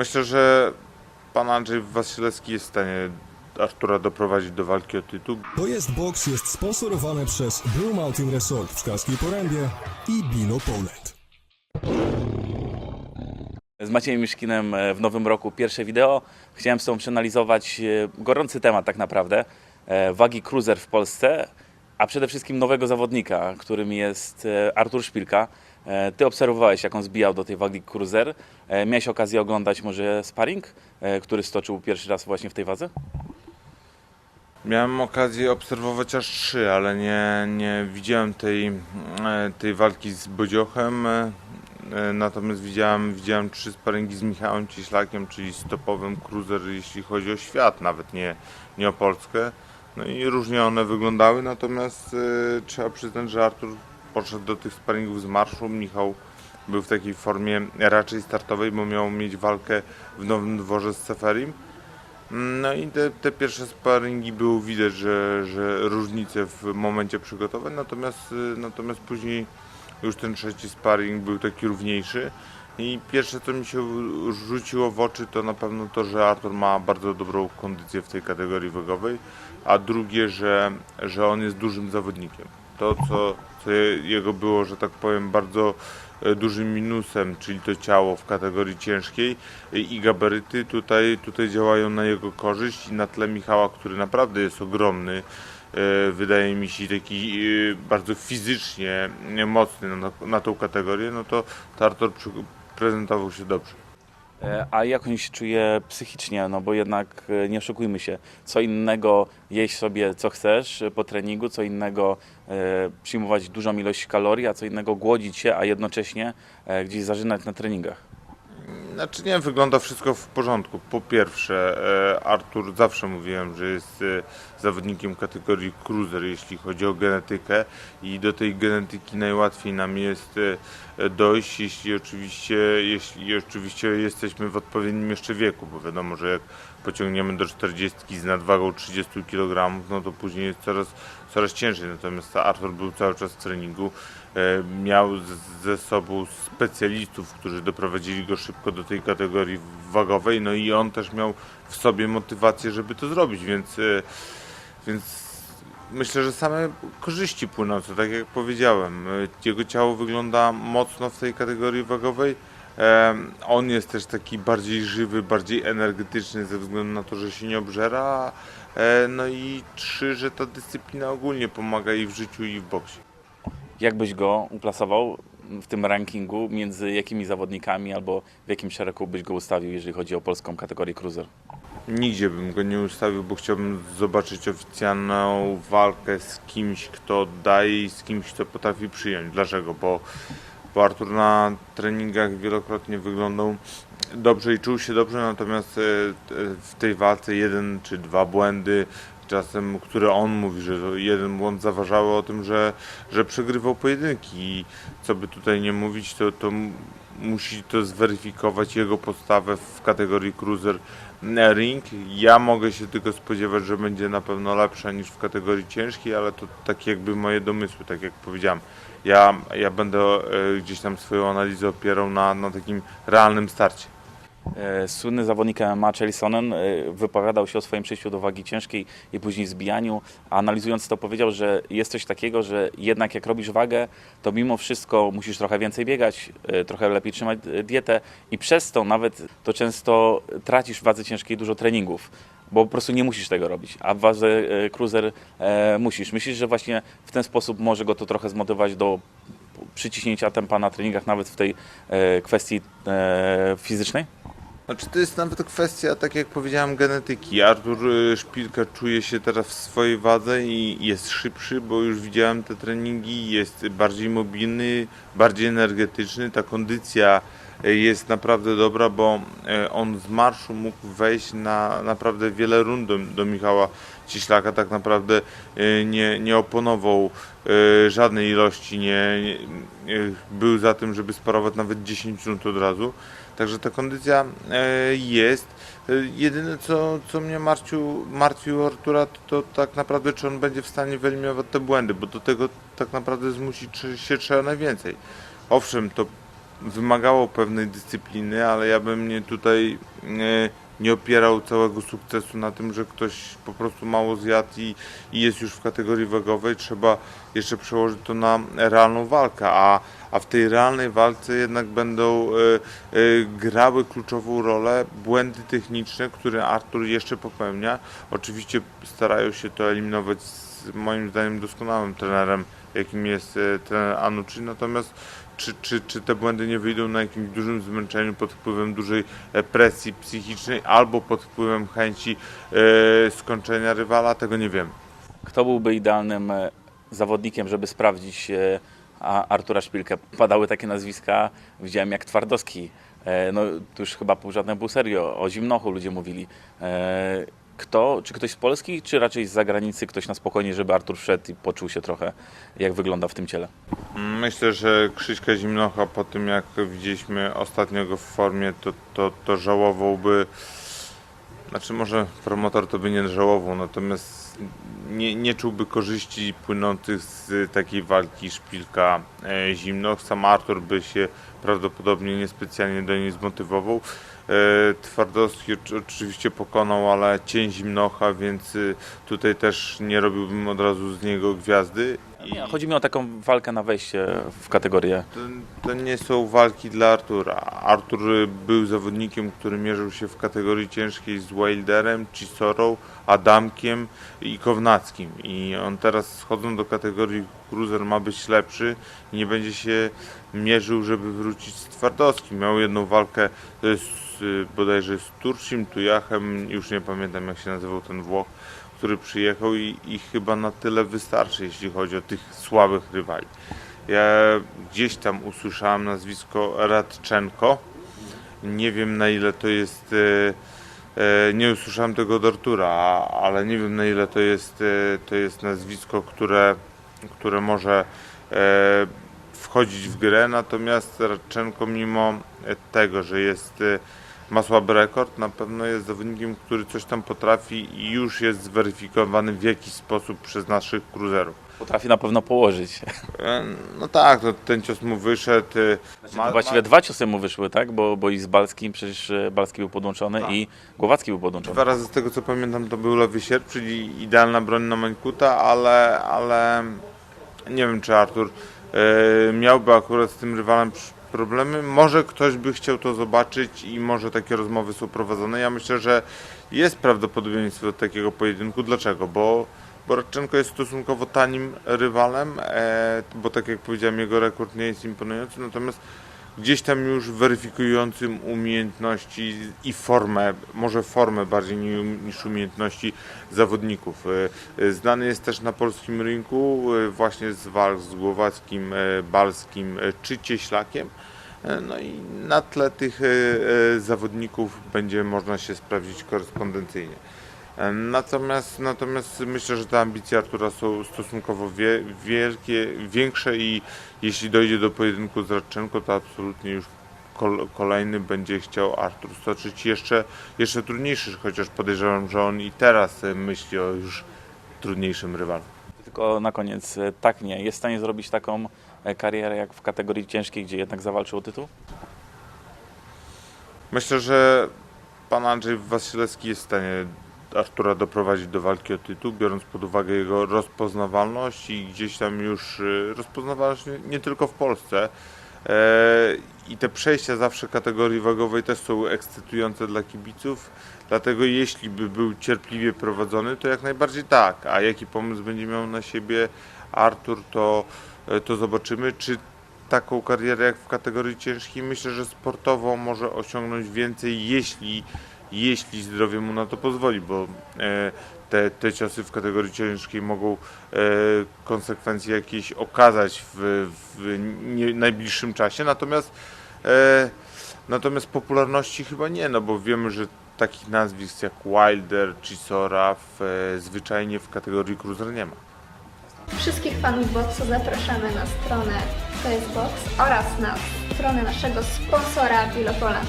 Myślę, że pan Andrzej Wasilewski jest w stanie Artura doprowadzić do walki o tytuł. Dojazd Box jest sponsorowane przez Blue Mountain Resort w Szklarskiej Porębie i Bino Poland. Z Maciejem Miszkinem e, w nowym roku pierwsze wideo. Chciałem z Tobą przeanalizować e, gorący temat tak naprawdę, e, wagi cruiser w Polsce, a przede wszystkim nowego zawodnika, którym jest Artur Szpilka. E, Ty obserwowałeś, jak on zbijał do tej wagi cruiser. E, Miałeś okazję oglądać może sparring, e, który stoczył pierwszy raz właśnie w tej wadze? Miałem okazję obserwować aż trzy, ale nie, nie widziałem tej, tej walki z Bodziochem. Natomiast widziałem, widziałem trzy sparingi z Michałem Cieślakiem, czyli stopowym cruiser, jeśli chodzi o świat, nawet nie, nie o Polskę. No i różnie one wyglądały, natomiast trzeba przyznać, że Artur poszedł do tych sparingów z marszu. Michał był w takiej formie raczej startowej, bo miał mieć walkę w Nowym Dworze z Seferim. No i te, te pierwsze sparingi było widać, że, że różnice w momencie przygotowań, natomiast, natomiast później już ten trzeci sparring był taki równiejszy. I pierwsze co mi się rzuciło w oczy to na pewno to, że Artur ma bardzo dobrą kondycję w tej kategorii wagowej, a drugie, że, że on jest dużym zawodnikiem. To co, co jego było, że tak powiem, bardzo e, dużym minusem, czyli to ciało w kategorii ciężkiej. E, i gabaryty tutaj, tutaj działają na jego korzyść i na tle Michała, który naprawdę jest ogromny, e, wydaje mi się taki bardzo fizycznie mocny na, na tą kategorię, no to Tartor prezentował się dobrze. E, A jak on się czuje psychicznie? No bo jednak e, nie oszukujmy się, co innego jeść sobie co chcesz e, po treningu, co innego przyjmować dużą ilość kalorii, a co innego głodzić się, a jednocześnie gdzieś zażynać na treningach. Znaczy nie, wygląda wszystko w porządku. Po pierwsze, Artur zawsze mówiłem, że jest zawodnikiem kategorii cruiser, jeśli chodzi o genetykę i do tej genetyki najłatwiej nam jest e, dojść, jeśli oczywiście, jeśli oczywiście jesteśmy w odpowiednim jeszcze wieku, bo wiadomo, że jak pociągniemy do 40 z nadwagą 30 kg, no to później jest coraz, coraz ciężej. Natomiast Artur był cały czas w treningu, e, miał ze sobą specjalistów, którzy doprowadzili go szybko do tej kategorii wagowej, no i on też miał w sobie motywację, żeby to zrobić, więc, e, więc myślę, że same korzyści płynące, tak jak powiedziałem. E, Jego ciało wygląda mocno w tej kategorii wagowej. On jest też taki bardziej żywy, bardziej energetyczny ze względu na to, że się nie obżera. E, No i trzy, że ta dyscyplina ogólnie pomaga i w życiu, i w boksie. Jak byś go uplasował w tym rankingu, między jakimi zawodnikami albo w jakim szeregu byś go ustawił, jeżeli chodzi o polską kategorię cruiser? Nigdzie bym go nie ustawił, bo chciałbym zobaczyć oficjalną walkę z kimś, kto daje i z kimś, kto potrafi przyjąć. Dlaczego? Bo, bo Artur na treningach wielokrotnie wyglądał dobrze i czuł się dobrze, natomiast e, w tej walce jeden czy dwa błędy, czasem, które on mówi, że jeden błąd zaważały o tym, że, że przegrywał pojedynki i co by tutaj nie mówić, to, to musi to zweryfikować jego postawę w kategorii cruiser ring. Ja mogę się tylko spodziewać, że będzie na pewno lepsza niż w kategorii ciężkiej, ale to tak jakby moje domysły, tak jak powiedziałem. Ja, ja będę e, gdzieś tam swoją analizę opierał na, na takim realnym starcie. E, Słynny zawodnik MMA Chael e, wypowiadał się o swoim przejściu do wagi ciężkiej i później zbijaniu. A analizując to powiedział, że jest coś takiego, że jednak jak robisz wagę, to mimo wszystko musisz trochę więcej biegać, e, trochę lepiej trzymać dietę i przez to nawet to często tracisz w wadze ciężkiej dużo treningów. Bo po prostu nie musisz tego robić, a w wadze cruiser musisz. Myślisz, że właśnie w ten sposób może go to trochę zmotywować do przyciśnięcia tempa na treningach, nawet w tej e, kwestii e, fizycznej? Znaczy to jest nawet kwestia, tak jak powiedziałem, genetyki. Artur y, Szpilka czuje się teraz w swojej wadze i jest szybszy, bo już widziałem te treningi, jest bardziej mobilny, bardziej energetyczny. Ta kondycja jest naprawdę dobra, bo on z marszu mógł wejść na naprawdę wiele rund do, do Michała Cieślaka. Tak naprawdę y, nie, nie oponował y, żadnej ilości, nie, nie, y, był za tym, żeby sparować nawet 10 rund od razu. Także ta kondycja jest. Jedyne co, co mnie martwił, martwił Artura, to, to tak naprawdę czy on będzie w stanie wyeliminować te błędy, bo do tego tak naprawdę zmusić się trzeba najwięcej. Owszem, to wymagało pewnej dyscypliny, ale ja bym nie tutaj nie opierał całego sukcesu na tym, że ktoś po prostu mało zjadł i, i jest już w kategorii wagowej. Trzeba jeszcze przełożyć to na realną walkę, a, a w tej realnej walce jednak będą e, e, grały kluczową rolę błędy techniczne, które Artur jeszcze popełnia. Oczywiście starają się to eliminować z moim zdaniem doskonałym trenerem, jakim jest e, trener Anucci, natomiast czy, czy, czy te błędy nie wyjdą na jakimś dużym zmęczeniu pod wpływem dużej e, presji psychicznej albo pod wpływem chęci e, skończenia rywala, tego nie wiem. Kto byłby idealnym e, zawodnikiem, żeby sprawdzić a- Artura Szpilkę? Padały takie nazwiska, widziałem jak Twardowski, no tu już chyba pół żadne był serio, o Zimnochu ludzie mówili. Kto, czy ktoś z Polski, czy raczej z zagranicy, ktoś na spokojnie, żeby Artur wszedł i poczuł się trochę, jak wygląda w tym ciele? Myślę, że Krzyśka Zimnocha po tym jak widzieliśmy ostatnio go w formie, to, to, to żałowałby, znaczy może promotor to by nie żałował, natomiast nie, nie czułby korzyści płynących z takiej walki Szpilka e, Zimnoch. Sam Artur by się prawdopodobnie niespecjalnie do niej zmotywował. E, Twardowski oczy- oczywiście pokonał, ale cień Zimnocha, więc y, tutaj też nie robiłbym od razu z niego gwiazdy. Nie, chodzi mi o taką walkę na wejście w kategorię. To, to nie są walki dla Artura. Artur był zawodnikiem, który mierzył się w kategorii ciężkiej z Wilderem, Cisorą, Adamkiem i Kownackim. I on teraz schodząc do kategorii cruiser ma być lepszy i nie będzie się mierzył, żeby wrócić z Twardowskim. Miał jedną walkę z, bodajże z Turcim, Tujachem, już nie pamiętam jak się nazywał ten Włoch, który przyjechał i, i chyba na tyle wystarczy, jeśli chodzi o tych słabych rywali. Ja gdzieś tam usłyszałem nazwisko Radczenko. Nie wiem na ile to jest. E, e, nie usłyszałem tego od Artura, ale nie wiem na ile to jest, e, to jest nazwisko, które, które może wchodzić w grę. Natomiast Radczenko, mimo tego, że jest. Ma słaby rekord, na pewno jest zawodnikiem, który coś tam potrafi i już jest zweryfikowany w jakiś sposób przez naszych cruiserów. Potrafi na pewno położyć. E, No tak, no, ten cios mu wyszedł. e, ma- Właściwie dwa ciosy mu wyszły, tak? Bo, bo i z Balskim, przecież e, Balski był podłączony i Głowacki był podłączony. Dwa razy z tego co pamiętam to był lewy sierp, czyli idealna broń na Mańkuta, ale, ale nie wiem czy Artur e, miałby akurat z tym rywalem przy- problemy. Może ktoś by chciał to zobaczyć i może takie rozmowy są prowadzone. Ja myślę, że jest prawdopodobieństwo takiego pojedynku. Dlaczego? Bo bo Radczenko jest stosunkowo tanim rywalem, e, bo tak jak powiedziałem, jego rekord nie jest imponujący, natomiast gdzieś tam już weryfikującym umiejętności i formę, może formę bardziej ni- niż umiejętności zawodników. E, e, Znany jest też na polskim rynku e, właśnie z walk z Głowackim, Balskim czy Cieślakiem. No i na tle tych zawodników będzie można się sprawdzić korespondencyjnie. Natomiast, natomiast myślę, że te ambicje Artura są stosunkowo wie, wielkie, większe i jeśli dojdzie do pojedynku z Radczenko, to absolutnie już kol, kolejny będzie chciał Artur stoczyć jeszcze, jeszcze trudniejszy, chociaż podejrzewam, że on i teraz myśli o już trudniejszym rywalu. Tylko na koniec, e, tak nie, jest w stanie zrobić taką e, karierę jak w kategorii ciężkiej, gdzie jednak zawalczył o tytuł? Myślę, że pan Andrzej Wasilewski jest w stanie Artura doprowadzić do walki o tytuł, biorąc pod uwagę jego rozpoznawalność i gdzieś tam już y, rozpoznawalność nie, nie tylko w Polsce. E, I te przejścia zawsze kategorii wagowej też są ekscytujące dla kibiców, dlatego jeśli by był cierpliwie prowadzony, to jak najbardziej tak. A jaki pomysł będzie miał na siebie Artur, to, e, to zobaczymy. Czy taką karierę jak w kategorii ciężkiej, myślę, że sportowo może osiągnąć więcej, jeśli, jeśli zdrowie mu na to pozwoli, bo e, te, te ciosy w kategorii ciężkiej mogą e, konsekwencje jakieś okazać w, w nie, najbliższym czasie, natomiast e, natomiast popularności chyba nie, no bo wiemy, że takich nazwisk jak Wilder czy Sora w, zwyczajnie w kategorii cruiser nie ma. Wszystkich fanów boksu zapraszamy na stronę To Box oraz na stronę naszego sponsora Bilopola.